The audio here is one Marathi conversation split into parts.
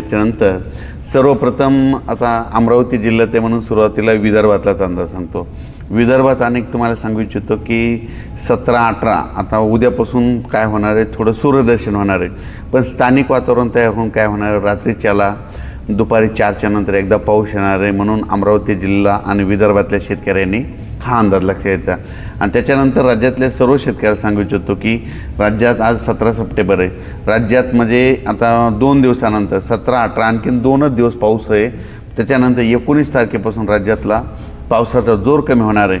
त्याच्यानंतर सर्वप्रथम आता अमरावती जिल्ह्यात आहे म्हणून सुरुवातीला विदर्भातलाच अंदाज सांगतो. विदर्भात अनेक तुम्हाला सांगू इच्छितो की सतरा अठरा आता उद्यापासून काय होणार आहे? थोडं सूर्यदर्शन होणार आहे. पण स्थानिक वातावरण तयार होऊन काय होणार आहे? रात्रीच्याला दुपारी चारच्या नंतर एकदा पाऊस येणार आहे म्हणून अमरावती जिल्हा आणि विदर्भातल्या शेतकऱ्यांनी हा अंदाज लक्षात यायचा आणि त्याच्यानंतर राज्यातल्या सर्व शेतकऱ्याला सांगू इच्छितो की राज्यात आज सतरा सप्टेंबर आहे. राज्यात म्हणजे आता दोन दिवसानंतर सतरा अठरा आणखीन दोनच दिवस पाऊस आहे. त्याच्यानंतर एकोणीस तारखेपासून राज्यातला पावसाचा जोर कमी होणार आहे.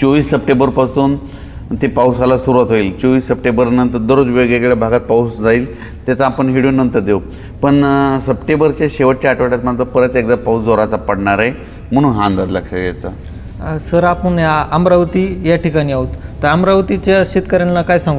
चोवीस सप्टेंबरपासून ते पावसाला सुरुवात होईल. चोवीस सप्टेंबरनंतर दररोज वेगवेगळ्या भागात पाऊस जाईल त्याचा आपण व्हिडिओ नंतर देऊ. पण सप्टेंबरच्या शेवटच्या आठवड्यात मात्र परत एकदा पाऊस जोराचा पडणार आहे म्हणून हा अंदाज लक्षात घ्यायचा. सर आपण या अमरावती या ठिकाणी आहोत. तर अमरावतीच्या शेतकऱ्यांना काय सांगू?